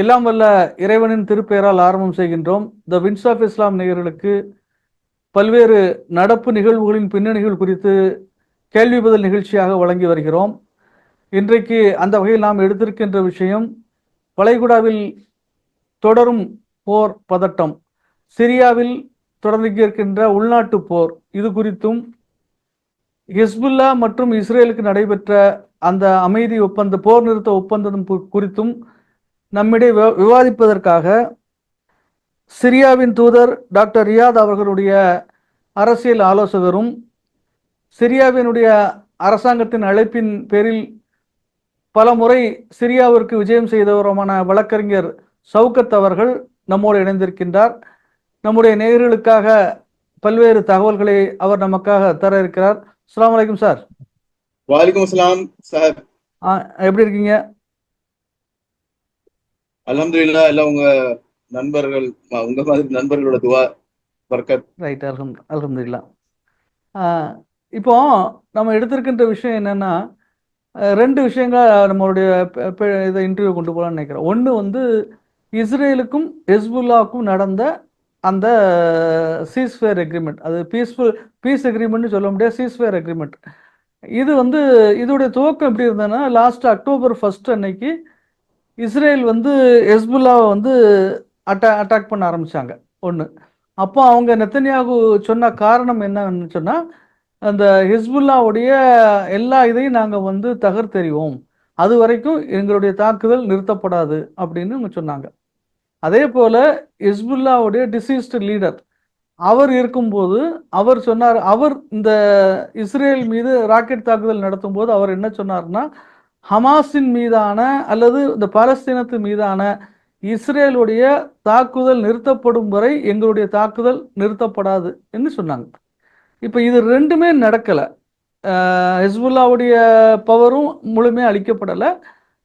எல்லாம் வல்ல இறைவனின் திருப்பெயரால் ஆரம்பம் செய்கின்றோம். த வின்ஸ் ஆஃப் இஸ்லாம் நேயர்களுக்கு பல்வேறு நடப்பு நிகழ்வுகளின் பின்னணிகள் குறித்து கேள்வி பதில் நிகழ்ச்சியாக வழங்கி வருகிறோம். இன்றைக்கு அந்த வகையில் நாம் எடுத்திருக்கின்ற விஷயம் வளைகுடாவில் தொடரும் போர் பதட்டம். சிரியாவில் தொடர்ந்திருக்கின்ற உள்நாட்டு போர். இது குறித்தும் ஹிஸ்புல்லா மற்றும் இஸ்ரேலுக்கு நடைபெற்ற அந்த அமைதி ஒப்பந்த போர் நிறுத்த ஒப்பந்தம் குறித்தும் நம்மிடையே விவாதிப்பதற்காக சிரியாவின் தூதர் டாக்டர் ரியாத் அவர்களுடைய அரசியல் ஆலோசகரும் சிரியாவினுடைய அரசாங்கத்தின் அழைப்பின் பேரில் பல முறை சிரியாவிற்கு விஜயம் செய்தவருமான வழக்கறிஞர் சவுகத் அவர்கள் நம்மோடு இணைந்திருக்கின்றார். நம்முடைய நேயர்களுக்காக பல்வேறு தகவல்களை அவர் நமக்காக தர இருக்கிறார். அஸ்ஸலாமு அலைக்கும் சார். வாலிக்கும் அஸ்ஸலாம் சார். எப்படி இருக்கீங்க? அல்ஹம்துலில்லா எல்லாம் உங்க நண்பர்கள் உங்க மாதிரி நண்பர்களோட துவா பர்கத் ரைட் அல்ஹம் அல்ஹம்துலில்லா. இப்போ நம்ம எடுத்திருக்கின்ற விஷயம் என்னன்னா ரெண்டு விஷயங்கள் நம்மளுடைய இதை இன்டர்வியூ கொண்டு போகலாம்னு நினைக்கிறேன். ஒன்று வந்து இஸ்ரேலுக்கும் ஹெஸ்புல்லாவுக்கும் நடந்த அந்த சீஸ்ஃபேர் அக்ரிமெண்ட் அது பீஸ்ஃபுல் பீஸ் அக்ரிமெண்ட்னு சொல்ல முடியாது சீஸ்ஃபேர் அக்ரிமெண்ட் இது வந்து இதோடைய துவக்கம் எப்படி இருந்ததுன்னா லாஸ்ட் அக்டோபர் ஃபர்ஸ்ட் அன்னைக்கு இஸ்ரேல் வந்து ஹெஸ்புல்லாவை வந்து அட்டா அட்டாக் பண்ண ஆரம்பிச்சாங்க ஒன்று அப்போ அவங்க நெத்தனியாகு சொன்ன காரணம் என்னன்னு சொன்னால் அந்த ஹிஸ்புல்லாவுடைய எல்லா இதையும் நாங்கள் வந்து தகர்த்தெறிவோம். அது வரைக்கும் எங்களுடைய தாக்குதல் நிறுத்தப்படாது அப்படின்னு அவங்க சொன்னாங்க. அதே போல் ஹிஸ்புல்லாவுடைய டிசீஸ்டு லீடர் அவர் இருக்கும்போது அவர் சொன்னார் அவர் இந்த இஸ்ரேல் மீது ராக்கெட் தாக்குதல் நடத்தும் போது அவர் என்ன சொன்னார்னா ஹமாஸின் மீதான அல்லது இந்த பாலஸ்தீனத்து மீதான இஸ்ரேலுடைய தாக்குதல் நிறுத்தப்படும் வரை எங்களுடைய தாக்குதல் நிறுத்தப்படாது என்று சொன்னாங்க. இப்போ இது ரெண்டுமே நடக்கலை. ஹிஸ்புல்லாவுடைய பவரும் முழுமையாக அளிக்கப்படலை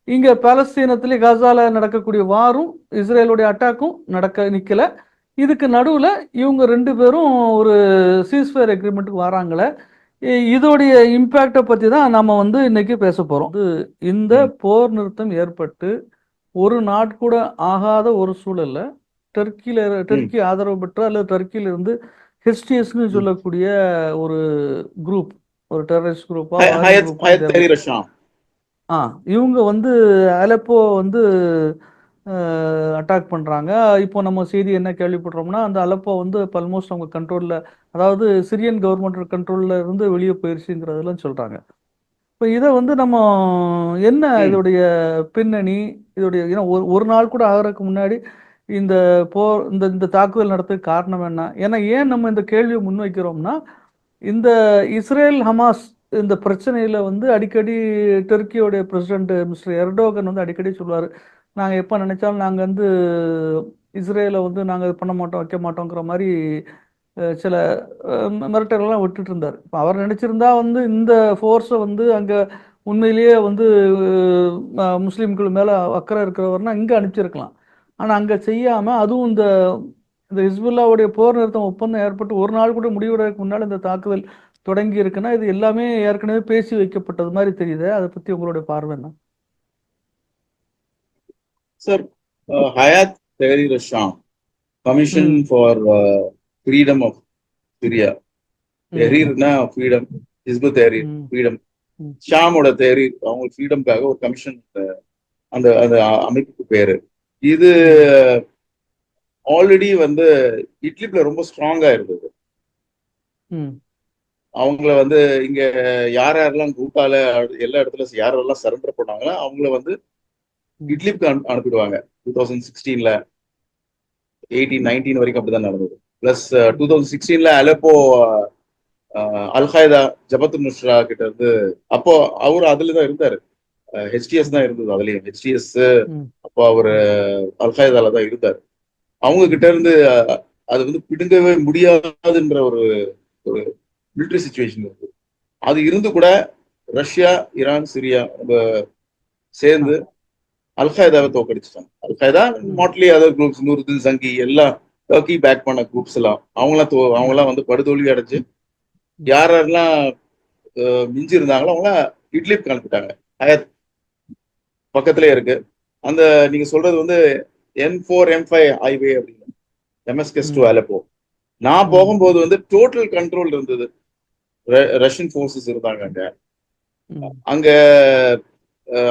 இங்கே பாலஸ்தீனத்திலே காசால நடக்கக்கூடிய வாரும் இஸ்ரேலுடைய அட்டாக்கும் நடக்க நிற்கலை இதுக்கு நடுவில் இவங்க ரெண்டு பேரும் ஒரு சீஸ்ஃபயர் அக்ரிமெண்ட்டுக்கு வராங்களே. இதோடைய இம்பேக்டை பற்றி தான் நம்ம வந்து இன்னைக்கு பேச போகிறோம் இந்த போர் நிறுத்தம் ஏற்பட்டு ஒரு நாட் கூட ஆகாத ஒரு சூழல்ல டர்க்கியில டர்க்கி ஆதரவு பெற்ற அல்லது டர்க்கியில இருந்து ஹெச்டிஎஸ்னு சொல்லக்கூடிய ஒரு குரூப் ஒரு டெரரிஸ்ட் குரூப்பா ஹயத் ஹயத் தஹரீர் ஷாம் ஆ இவங்க வந்து அலப்போ வந்து அட்டாக் பண்ணுறாங்க இப்போ நம்ம செய்தி என்ன கேள்விப்படுறோம்னா அந்த அலப்போ வந்து ஆல்மோஸ்ட் அவங்க கண்ட்ரோலில் அதாவது சிரியன் கவர்மெண்ட் கண்ட்ரோலில் இருந்து வெளியே போயிருச்சுங்கிறதெல்லாம் சொல்கிறாங்க இப்போ இதை வந்து நம்ம என்ன. இதோடைய பின்னணி இதோடைய ஏன்னா ஒரு ஒரு நாள் கூட ஆகிறதுக்கு முன்னாடி இந்த போர் இந்த இந்த தாக்குதல் நடத்துக்கு காரணம் என்ன? ஏன்னா ஏன் நம்ம இந்த கேள்வியை முன்வைக்கிறோம்னா இந்த இஸ்ரேல் ஹமாஸ் இந்த பிரச்சனையில் வந்து அடிக்கடி டெர்க்கியோடைய பிரசிடென்ட் மிஸ்டர் எர்டோகன் வந்து அடிக்கடி சொல்லுவார். நாங்கள் எப்போ நினைச்சாலும் நாங்கள் வந்து இஸ்ரேலை வந்து நாங்கள் இது பண்ண மாட்டோம் வைக்க மாட்டோங்கிற மாதிரி சில மிரட்டல்கள்லாம் விட்டுட்டு இருந்தார். இப்போ அவர் நினச்சிருந்தா வந்து இந்த ஃபோர்ஸை வந்து அங்கே உண்மையிலேயே வந்து முஸ்லீம்கள் மேலே அக்கறை இருக்கிறவர்னா இங்கே அனுப்பிச்சிருக்கலாம். ஆனால் அங்கே செய்யாமல் அதுவும் இந்த இந்த ஹிஸ்புல்லாவுடைய போர் நிறுத்தம் ஒப்பந்தம் ஏற்பட்டு ஒரு நாள் கூட முடிவடைறதுக்கு முன்னால் இந்த தாக்குதல் தொடங்கி இருக்குன்னா இது எல்லாமே ஏற்கனவே பேசி வைக்கப்பட்டது மாதிரி தெரியுது. அதை பற்றி உங்களுடைய பார்வை என்ன? Sir Hayat Tahrir Sham commission. For freedom of Syria தெஹரீர்னா freedom Hizb Tahrir. Freedom. ஷாமோட தெஹரீர் அவங்க ஃப்ரீடம்காக ஒரு கமிஷன் அந்த அந்த அமைப்புக்கு பேரு. இது ஆல்ரெடி வந்து இட்லிப்ல ரொம்ப ஸ்ட்ராங்கா இருந்தது. அவங்கள வந்து இங்க யார் யாரெல்லாம் கூட்டால எல்லா இடத்துல யாரெல்லாம் சரண்டர் பண்ணாங்களோ அவங்கள வந்து இட்லிப்க்கு அனு- அனுப்பிடுவாங்க. டூ தௌசண்ட் சிக்ஸ்டீன்ல எயிட்டீன் நைன்டீன் வரைக்கும் அப்படிதான் நடந்தது. Plus two thousand சிக்ஸ்டீன்ல Aleppo Al Qaeda Jabhat Nusra கிட்ட இருந்து அப்போ அவர் அதுல தான் இருந்தாரு ஹெச்டிஎஸ் தான் இருந்தது அதுலயும். ஹெச்டிஎஸ். அப்போ அவர் அல்காய்தால தான் இருந்தார். அவங்க கிட்ட இருந்து அஹ், அது வந்து பிடுங்கவே முடியாதுன்ற ஒரு ஒரு மிலிட்டரி சுச்சுவேஷன் இருக்கு அது இருந்து கூட ரஷ்யா ஈரான் சிரியா அவங்க சேர்ந்து அல்காய்தாவை தோக்கடிச்சிட்டாங்க அல்காய்தா மாட்லி அதர் குரூப்ஸ் நூறுதின் சங்கி எல்லாம் டர்க்கி பேக் பண்ண குரூப்ஸ் எல்லாம். அவங்களாம் தோ அவங்களாம் வந்து படுதோல்வி அடைஞ்சு யார் யாரெல்லாம் மிஞ்சி இருந்தாங்களோ அவங்கள இட்லிப் அனுப்பிட்டாங்க ஹயத் பக்கத்துலயே இருக்கு. அந்த நீங்க சொல்றது வந்து என் ஃபோர் எம் ஃபைவ் ஹைவே அப்படின்னு எம்எஸ்கெஸ் டு. அலப்போ நான் போகும்போது வந்து டோட்டல் கண்ட்ரோல் இருந்தது. ரஷ்யன் ஃபோர்ஸஸ் இருந்தாங்க அங்க. அங்க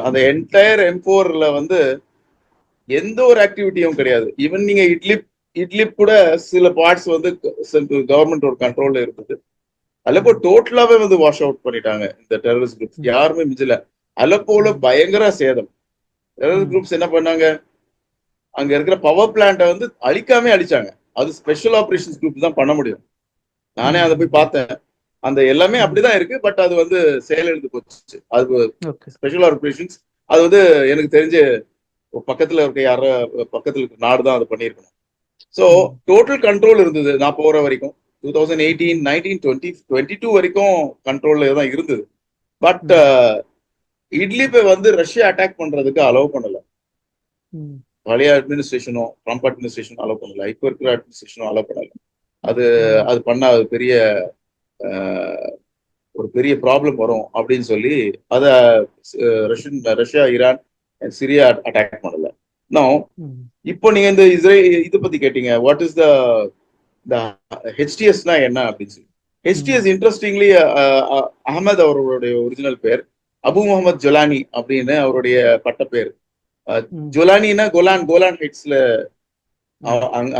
அந்த என்டையர் எம் ஃபோர்ல வந்து எந்த ஒரு ஆக்டிவிட்டியும் கிடையாது. ஈவன் நீங்க இட்லிப் இட்லிப் கூட சில பார்ட்ஸ் வந்து கவர்மெண்டோட கண்ட்ரோல்ல இருக்குது அலப்போ டோட்டலாவே வந்து வாஷ் அவுட் பண்ணிட்டாங்க இந்த டெரரிஸ்ட் குரூப்ஸ் யாருமே மிஞ்சல. அலப்போல பயங்கர சேதம். டெரரிஸ்ட். குரூப்ஸ் என்ன பண்ணாங்க? அங்க இருக்கிற பவர் பிளான்ட்டை வந்து அழிக்காம அழிச்சாங்க. அது ஸ்பெஷல் ஆபரேஷன்ஸ் குரூப் தான் பண்ண முடியும். நானே அதை போய் பார்த்தேன். அந்த எல்லாமே அப்படிதான் இருக்கு பட் அது வந்து செயலிழந்து போச்சு. அது ஸ்பெஷல் ஆபரேஷன்ஸ் அது வந்து எனக்கு தெரிஞ்சு பக்கத்துல இருக்க யாரோ பக்கத்துல இருக்க நாடு தான் அது பண்ணியிருக்கணும். ஸோ. டோட்டல் கண்ட்ரோல் இருந்தது நான் போற வரைக்கும். Two thousand eighteen nineteen twenty twenty two வரைக்கும் கண்ட்ரோல்ல தான் இருந்தது. பட் இட்லிப்பை வந்து ரஷ்யா அட்டாக் பண்றதுக்கு அலோவ் பண்ணல. ம். பழைய அட்மினிஸ்ட்ரேஷனும் ட்ரம்ப் அட்மினிஸ்ட்ரேஷனும் அலோவ் பண்ணல. இப்போ இருக்கிற அட்மினிஸ்ட்ரேஷனும் அலோவ் பண்ணல. அது ம். அது பண்ணா அது பெரிய ஒரு பெரிய ப்ராப்ளம் வரும் அப்படின்னு சொல்லி அத Russian Russia Iran Syria attack பண்ணல. ம். இப்போ நீங்க இந்த இஸ்ரேல் இது பத்தி கேட்டீங்க. வாட் இஸ் த ஹெச்டிஎஸ்னா என்ன அப்படின்னு சொல்லி. ஹெச்டிஎஸ் இன்ட்ரெஸ்டிங்லி அகமது அவர்களுடைய ஒரிஜினல் பேர் அபு முகமது ஜொலானி அப்படின்னு அவருடைய பட்ட பேர். ம். ஜொலானினா கோலான் கோலான் ஹைட்ஸ்ல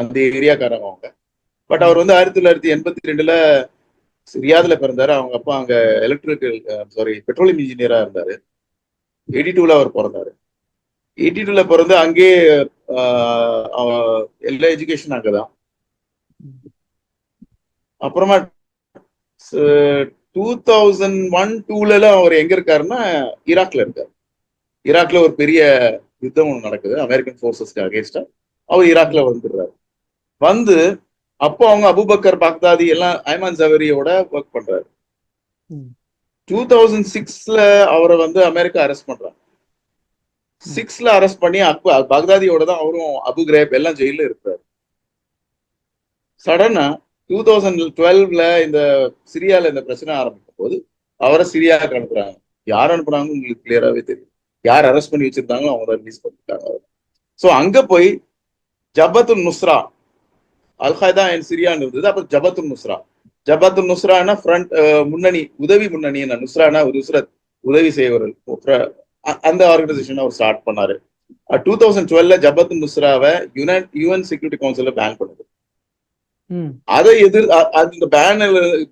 அந்த ஏரியாக்காரங்க அவங்க. பட் அவர் வந்து ஆயிரத்தி தொள்ளாயிரத்தி எண்பத்தி ரெண்டுல ரியாதுல பிறந்தாரு. அவங்க அப்பா அங்க எலக்ட்ரிக்கல் சாரி பெட்ரோலியம் இன்ஜினியரா இருந்தாரு. எயிட்டி டூல அவர் பிறந்தாரு. எயிட்டி டூல பிறந்து அங்கேயே ஆஹ், எல்லா எஜுகேஷன் அங்கதான். அப்புறமா டூ தௌசண்ட் ஒன் டூல அவர் எங்க இருக்காருன்னா ஈராக்ல இருக்காரு. ஈராக்ல ஒரு பெரிய யுத்தம் ஒன்று நடக்குது அமெரிக்கன் ஃபோர்ஸஸ்க்கு அகேன்ஸ்டா அவர் ஈராக்ல வந்துடுறாரு. வந்து அப்போ அவங்க அபுபக்கர் பாக்தாதி எல்லாம் ஐமான் ஜவரியோட ஒர்க் பண்றாரு. டூ தௌசண்ட் சிக்ஸ்ல அவரை வந்து அமெரிக்கா அரெஸ்ட் பண்றாங்க. சிக்ஸ்ல அரெஸ்ட் பண்ணி அப்ப பாக்தாதியோட தான் அவரும் அபு கிரேப் எல்லாம் ஜெயில இருக்கிறாரு சடனா டூ தௌசண்ட் டுவெல்வ்ல இந்த சிரியால இந்த பிரச்சனை ஆரம்பிக்கும் போது அவரை சிரியாவுக்கு அனுப்புறாங்க. யார் அனுப்புறாங்கன்னு உங்களுக்கு கிளியராகவே தெரியும். யார் அரெஸ்ட் பண்ணி வச்சிருந்தாங்களோ அவங்க ரிலீஸ் பண்ணிருக்காங்க ஸோ அங்க போய் ஜபத்துல் நுஸ்ரா அல்காய்தா அண்ட் சிரியான்னு இருந்தது. அப்புறம் ஜபத்துல் நுஸ்ரா. ஜபத்துல் நுஸ்ரானா ஃப்ரண்ட் முன்னணி உதவி முன்னணி நுஸ்ரானா நுஸ்ரத் உதவி செய்வர்கள் அந்த ஆர்கனைசேஷன் அவர் ஸ்டார்ட் பண்ணாரு. டூ தௌசண்ட் டுவெல்ல ஜபத்துல் நுஸ்ராவை யுனைட் யூஎன் செக்யூரிட்டி கவுன்சில பேன் பண்ணுது. அதை எதிர் அந்த பேன்ல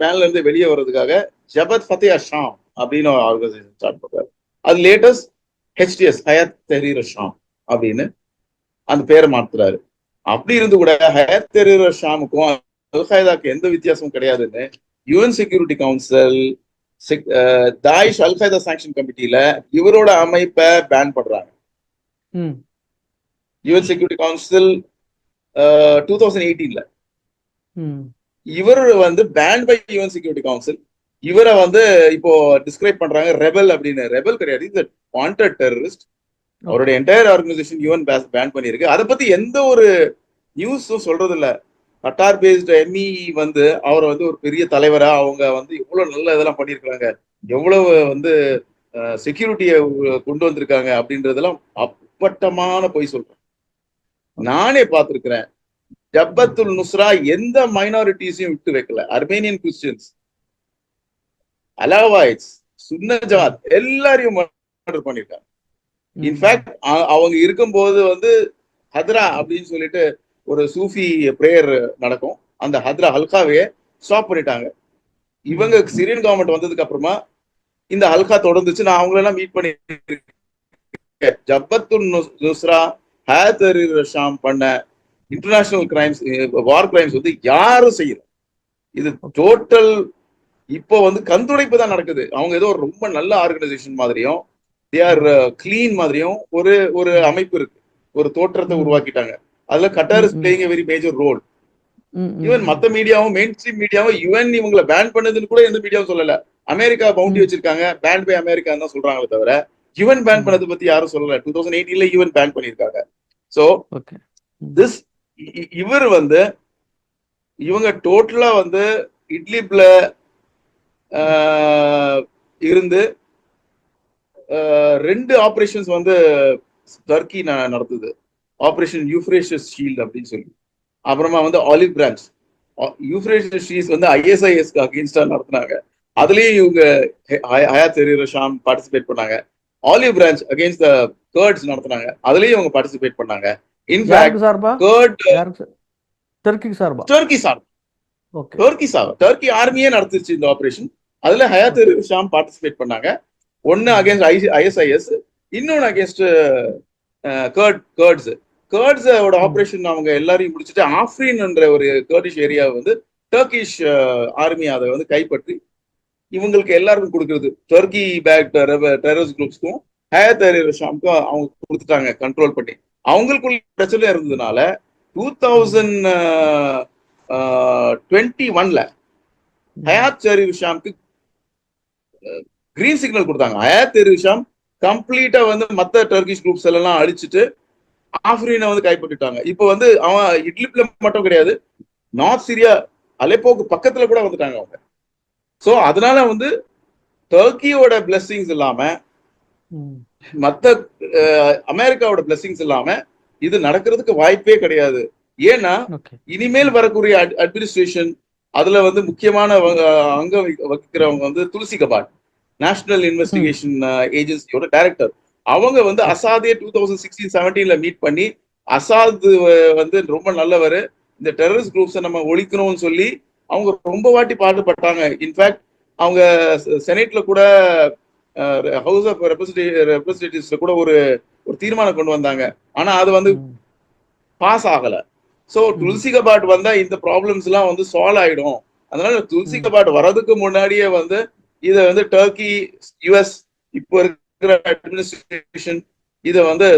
பேன்ல இருந்து வெளியே வர்றதுக்காக ஜபத் ஃபத்தே அஷாம் அப்படின்னு ஒரு ஆர்கனைசேஷன் ஸ்டார்ட் பண்றாரு. அது latest HTS Hayat Tahrir Sham அப்படின்னு அந்த பேரை மாத்துறாரு. அப்படி இருந்து கூட ஹயத் தெஹரீர் ஷாமுக்கும் அல் காய்தாக்கு எந்த வித்தியாசமும் கிடையாதுன்னு UN security council Daesh al Qaeda sanction கமிட்டியில இவரோட அமைப்பை பேன் பண்றாங்க. UN security council two thousand எயிட்டீன்ல. இவர் வந்து ban by UN security council இவரை வந்து இப்போ டிஸ்கிரைப் பண்றாங்க ரெபல் அப்படின்னு. ரெபல் கிடையாது இது வாண்டட் டெரரிஸ்ட் அவருடைய என்டையர் ஆர்கனைசேஷன் யூஎன் பேன் பண்ணியிருக்கு. அதை பத்தி எந்த ஒரு நியூஸும் சொல்றது இல்ல கட்டார் பேஸ்டு எம்இ வந்து அவரை வந்து ஒரு பெரிய தலைவரா அவங்க வந்து எவ்வளவு நல்ல இதெல்லாம் பண்ணியிருக்காங்க எவ்வளவு வந்து செக்யூரிட்டியை கொண்டு வந்திருக்காங்க அப்படின்றதெல்லாம் அப்பட்டமான பொய் சொல்றேன். நானே பார்த்திருக்கிறேன். ஜப்பத்துல் நுஸ்ரா எந்த மைனாரிட்டிஸையும் விட்டு வைக்கல. அர்மேனியன் கிறிஸ்டியன்ஸ் அலாவாய்ஸ் சுன்னஜாத் எல்லாரையும் மர்டர் பண்ணியிருக்காங்க. இன்ஃபேக்ட் அவங்க இருக்கும்போது வந்து ஹத்ரா அப்படின்னு சொல்லிட்டு ஒரு சூஃபி பிரேயர் நடக்கும். அந்த ஹத்ரா ஹல்காவையே ஸ்டாப் பண்ணிட்டாங்க. இவங்க சிரியன் கவர்மெண்ட் வந்ததுக்கு அப்புறமா இந்த ஹல்கா தொடர்ந்துச்சு. நான் அவங்களெல்லாம் மீட் பண்ணி ஜப்பத்துல் நுஸ்- நுஸ்ரா ஹேத் ஷாம் பண்ண இன்டர்நேஷனல் கிரைம்ஸ் வார் கிரைம்ஸ் வந்து யாரும் செய்யல. இது டோட்டல் இப்போ வந்து கண்துடைப்பு தான் நடக்குது. அவங்க ஏதோ ஒரு ரொம்ப நல்ல ஆர்கனைசேஷன் மாதிரியும் தே ஆர் கிளீன் மாதிரியும் ஒரு ஒரு அமைப்பு இருக்கு ஒரு தோற்றத்தை. உருவாக்கிட்டாங்க அதுல Qatar is. Playing a very major role. Even மத்த மீடியாவும் மெயின் ஸ்ட்ரீம் மீடியாவும் யுஎன் இவங்களை பேன் பண்ணதுன்னு கூட எந்த மீடியாவும் சொல்லல அமெரிக்கா பவுண்டி. வச்சிருக்காங்க பேன் பை அமெரிக்கா தான் சொல்றாங்களே தவிர யுஎன் பேன். பண்ணதை பத்தி யாரும் சொல்லல டூ தௌசண்ட் எயிட்டீன்ல யுஎன் பேன் பண்ணிருக்காங்க சோ. திஸ் இவர் வந்து இவங்க டோட்டலா வந்து இட்லிப்ல இருந்து ரெண்டு ஆபரேஷன்ஸ் வந்து டர்க்கி நடத்துது. ஆபரேஷன் யூஃப்ரேஷியஸ் ஷீல்ட் அப்படின்னு சொல்லி. அப்புறமா வந்து ஆலிவ் பிரான்ச் யூஃப்ரேஷியஸ் ஷீல்ட் வந்து ஐஎஸ்ஐஎஸ்க்கு அகேன்ஸ்டா நடத்துனாங்க. அதுலயும் இவங்க ஹய- ஹயாத் எரீர் ஷாம் பார்ட்டிசிபேட் பண்ணாங்க. Olive branch against the Kurds நடத்துனாங்க. அதுலயும் இவங்க பார்ட்டிசிபேட் பண்ணாங்க. இன்ஃபேக்ட் சார்பா? கேர்ட் டர்க்கிக்கு சார்பா? Turkey sir okay Turkey sir Turkey ஆர்மியே நடத்துச்சு இந்த ஆபரேஷன் அதுல ஹயாத் ஷாம் பார்ட்டிசிபேட் பண்ணாங்க. ஒன்னு அகேன்ஸ்ட் ஐஎஸ்ஐஎஸ் இன்னொன்னு அகேன்ஸ்ட் கேர்ட் கேர்ட்ஸ் கேர்ட்ஸோட ஆபரேஷன் அவங்க எல்லாரையும் முடிச்சுட்டு ஆஃப்ரின் என்ற ஒரு கேர்டிஷ் ஏரியாவை வந்து டர்க்கிஷ் ஆர்மி அதை வந்து கைப்பற்றி இவங்களுக்கு எல்லாருக்கும் கொடுக்கறது. டர்க்கி பேக் டெரரிஸ்ட் குரூப்ஸ்க்கும் ஹயத் ஷாமுக்கும் அவங்க கொடுத்துட்டாங்க கண்ட்ரோல் பண்ணி. அவங்களுக்குள்ள பிரச்சனை இருந்ததுனால டூ தௌசண்ட் டுவெண்ட்டி ஒன்ல ஹயாத் ஷரீர் ஷாம்க்கு கிரீன் சிக்னல் கொடுத்தாங்க. ஹயாத் ஷரீர் ஷாம் கம்ப்ளீட்டா வந்து மத்த டர்கிஷ் குரூப்ஸ் எல்லாம் அழிச்சிட்டு ஆஃப்ரீனை வந்து கைப்பற்றிட்டாங்க. இப்போ வந்து அவன் இட்லிப்ல மட்டும் கிடையாது நார்த் சிரியா அலெப்போக்கு பக்கத்துல கூட வந்துட்டாங்க அவங்க. சோ அதனால வந்து டர்க்கியோட பிளெஸிங்ஸ் இல்லாம. மத்த அமெரிக்காவோட பிளெஸிங்ஸ் இல்லாம இது நடக்கிறதுக்கு வாய்ப்பே கிடையாது. ஏன்னா இனிமேல் வரக்கூடிய அட்மினிஸ்ட்ரேஷன் அதுல வந்து முக்கியமான வ- அங்க வகி- வகிக்கிறவங்க வந்து துளசி கபாட். நேஷனல் இன்வெஸ்டிகேஷன் ஏஜென்சியோட டைரக்டர் அவங்க வந்து அசாதே டூ தௌசண்ட் சிக்ஸ்டீன் செவன்டீன்ல மீட் பண்ணி அசாத் வந்து ரொம்ப நல்லவர். இந்த டெரரிஸ்ட் குரூப்ஸை நம்ம ஒழிக்கணும்னு சொல்லி அவங்க ரொம்ப வாட்டி பாடுபட்டாங்க. இன்ஃபேக்ட் அவங்க செனேட்ல கூட ஹவுஸ் ஆஃப் ரெப்ரஸன்டேட்டிவ்ஸ்ல கூட ஒரு ஒரு தீர்மானம் கொண்டு வந்தாங்க. ஆனா அது வந்து. பாஸ் ஆகல. சோ துளசி கபாட் வந்தா இந்த ப்ராப்ளம்ஸ் எல்லாம் வந்து சால்வ் ஆயிடும். அதனால துளசி. கபாட் வர்றதுக்கு முன்னாடியே வந்து இத வந்து டர்க்கி யுஎஸ் இப்போ இருக்கிற அட்மினிஸ்ட்ரேஷன் இத வந்து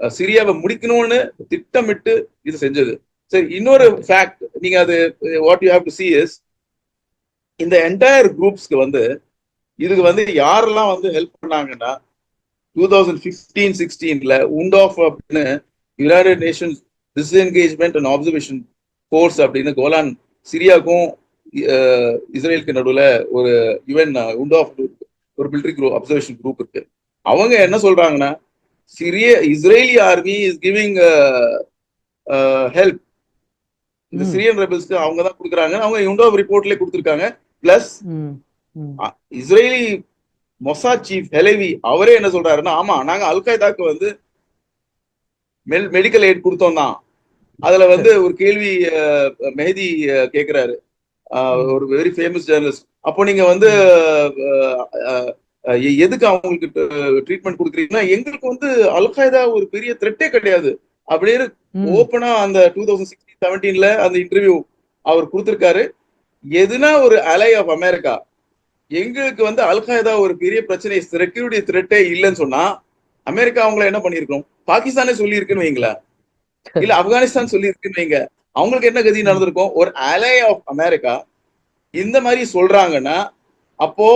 சிரியாவை முடிக்கணும்னு திட்டமிட்டு இது செஞ்சது. சரி இன்னொரு ஃபேக்ட் நீங்க அது what you have to see is இந்த என்டையர் குரூப்ஸ்க்கு வந்து இதுக்கு வந்து யாரெல்லாம் வந்து ஹெல்ப் பண்ணாங்கன்னா டூ தௌசண்ட் ஃபிஃப்டீன் சிக்ஸ்டீன்ல உண்ட் ஆஃப் அப்படின்னு United Nations disengagement and observation force அப்படின்னு கோலான் சிரியாவுக்கும் இஸ்ரேலுக்கு நடுவுல ஒரு யுஎன் உண்ட் ஆஃப் ஒரு மிலிட்ரி குரூப் அப்சர்வேஷன் குரூப் இருக்கு. அவங்க என்ன சொல்றாங்கன்னா சிரிய Israeli army is giving help இந்த. சிரியன் ரெபல்ஸ்க்கு அவங்க தான் கொடுக்குறாங்க. அவங்க உண்ட் ஆஃப் ரிப்போர்ட்லேயே கொடுத்துருக்காங்க. Plus. Israeli Mossad chief Halevi அவரே என்ன சொல்றாருன்னா ஆமா நாங்க அல் qaedaக்கு வந்து மெடிக்கல் எய்ட் கொடுத்தோம் தான். அதுல வந்து ஒரு கேள்வி மெஹதி கேக்குறாரு. ஒரு வெரி ஃபேமஸ் ஜேர்னலிஸ்ட் அப்போ நீங்க வந்து எதுக்கு அவங்களுக்கு ட்ரீட்மெண்ட் கொடுக்குறீங்கன்னா எங்களுக்கு வந்து அல் qaeda ஒரு பெரிய த்ரெட்டே கிடையாது. அப்படின்னு. ஓப்பனா அந்த டூ தௌசண்ட் சிக்ஸ்டீன் செவன்டீன்ல அந்த இன்டர்வியூ அவர் கொடுத்திருக்காரு. எதுனா ஒரு அலை ஆஃப் அமெரிக்கா எங்களுக்கு வந்து அல் qaeda ஒரு பெரிய பிரச்சனை செக்யூரிட்டி த்ரெட்டே இல்லைன்னு சொன்னா அமெரிக்கா அவங்கள என்ன பண்ணிருக்கோம் பாகிஸ்தானே சொல்லி இருக்குன்னு வைங்களேன். இல்ல ஆப்கானிஸ்தான் சொல்லி இருக்குன்னு வைங்க. அவங்களுக்கு என்ன கதி நடந்திருக்கும்? ஒரு அலை ஆஃப் அமெரிக்கா இந்த மாதிரி சொல்றாங்கன்னா அப்போ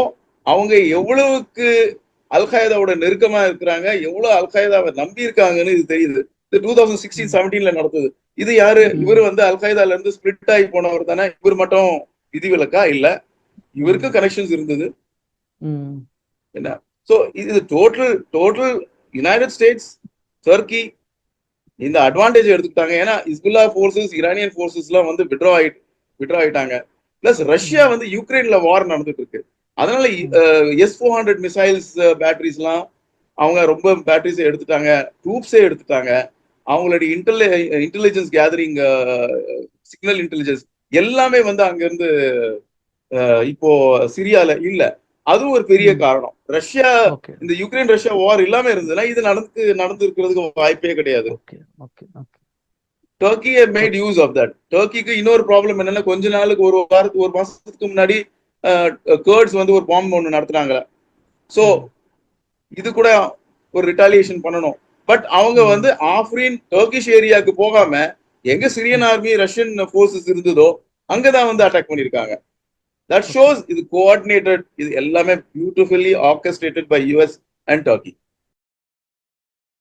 அவங்க எவ்வளவுக்கு அல் qaedaவோட நெருக்கமா இருக்கிறாங்க எவ்வளவு அல் qaedaவை நம்பி இருக்காங்கன்னு இது தெரியுது. இது டூ தௌசண்ட் சிக்ஸ்டீன் செவன்டீன்ல நடந்தது. இது யாரு. இவர் வந்து அல் qaedaல இருந்து ஸ்பிளிட் ஆகி போனவர் தானே? இவர் மட்டும் விதிவிலக்கா? இல்ல. இவருக்கு கனெக்ஷன்ஸ் இருந்தது. ம். சோ இது total total United States Turkey இந்த அட்வான்டேஜ் எடுத்துக்கிட்டாங்க. ஏன்னா இஸ்புல்லா ஃபோர்ஸஸ் ஈரானியன் போர்சஸ் எல்லாம் வந்து விட்ரா ஆயிட்டு விட்ரா ஆயிட்டாங்க. பிளஸ் ரஷ்யா வந்து யுக்ரைன்ல வார் நடந்துட்டு இருக்கு அதனால S four hundred missiles batteries எல்லாம் அவங்க ரொம்ப பேட்டரிஸை எடுத்துட்டாங்க. ட்ரூப்ஸே எடுத்துட்டாங்க. அவங்களுடைய இன்டெலி இன்டெலிஜென்ஸ் கேதரிங் சிக்னல் இன்டெலிஜென்ஸ் எல்லாமே வந்து அங்கிருந்து இப்போ சிரியால இல்லை. அதுவும் ஒரு பெரிய. காரணம். ரஷ்யா இந்த யுக்ரைன் ரஷ்யா வார் இல்லாம இருந்ததுன்னா இது நடந்து நடந்து இருக்கிறதுக்கு வாய்ப்பே கிடையாது. Okay okay okay. Turkey made use of that டர்க்கிக்கு இன்னொரு ப்ராப்ளம் என்னன்னா கொஞ்ச நாளுக்கு ஒரு வாரத்துக்கு ஒரு மாசத்துக்கு முன்னாடி கேர்ட்ஸ் வந்து ஒரு பாம்பு ஒன்று நடத்துனாங்க ஸோ இது கூட ஒரு ரிட்டாலியேஷன் பண்ணணும். பட் அவங்க. வந்து ஆஃப்ரின் டர்க்கிஷ் ஏரியாவுக்கு போகாம எங்க சிரியன் ஆர்மி ரஷ்யன் ஃபோர்ஸஸ் இருந்ததோ அங்கதான் வந்து அட்டாக் பண்ணிருக்காங்க தட் ஷோஸ் இது கோஆர்டினேட்டட் இது எல்லாமே beautifully orchestrated by US and Turkey